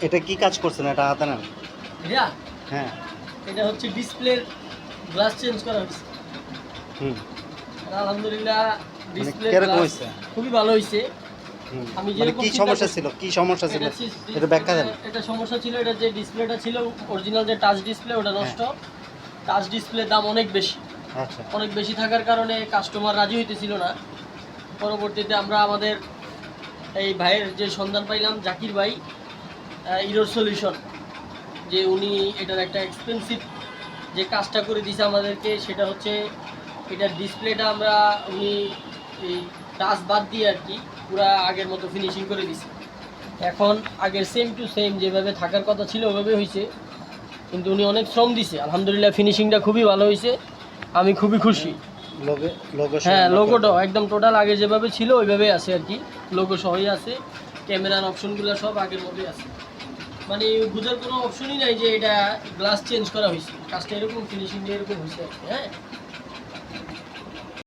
এটা কি কাজ করছেন এটা হাতে নেন। এটা? হ্যাঁ। এটা হচ্ছে ডিসপ্লের গ্লাস চেঞ্জ করা হয়েছে। হুম। আলহামদুলিল্লাহ ডিসপ্লে মানে কীরকম হয়েছে? খুবই ভালো হয়েছে। আমি মানে কি সমস্যা ছিল? কি সমস্যা ছিল? এটা ব্যাখ্যা দেন। এটা- এটা সমস্যা ছিল এটা যে ডিসপ্লেটা ছিল অরিজিনাল যে টাচ ডিসপ্লে ওটা নষ্ট। টাচ ডিসপ্লের দাম অনেক বেশি। আচ্ছা। অনেক বেশি থাকার কারণে কাস্টমার রাজি হইতেছিল না। পরবর্তীতে আমরা আমাদের এই ভাইয়ের যে সন্ধান পাইলাম, জাকির ভাই ইরোর সলিউশন যে উনি এটার একটা এক্সপেন্সিভ যে কাজটা করে দিছে আমাদেরকে, সেটা হচ্ছে এটার ডিসপ্লেটা আমরা উনি এই টাচ বাদ দিয়ে আর কি পুরা আগের মতো ফিনিশিং করে দিছে। এখন আগের সেম টু সেম যেভাবে থাকার কথা ছিল ওভাবে হয়েছে কিন্তু উনি অনেক শ্রম দিছে। আলহামদুলিল্লাহ ফিনিশিংটা খুবই ভালো হয়েছে আমি খুবই খুশি। হ্যাঁ লোগোটাও একদম টোটাল আগে যেভাবে ছিল ওইভাবেই আছে আর কি। লোগো সহই আছে ক্যামেরার অপশনগুলো সব আগের মতোই আছে। মানে বুঝার কোনো অপশনই নাই যে এটা গ্লাস চেঞ্জ করা হয়েছে। কাজটা এরকম ফিনিশিংটা এরকম হয়েছে আর কি হ্যাঁ?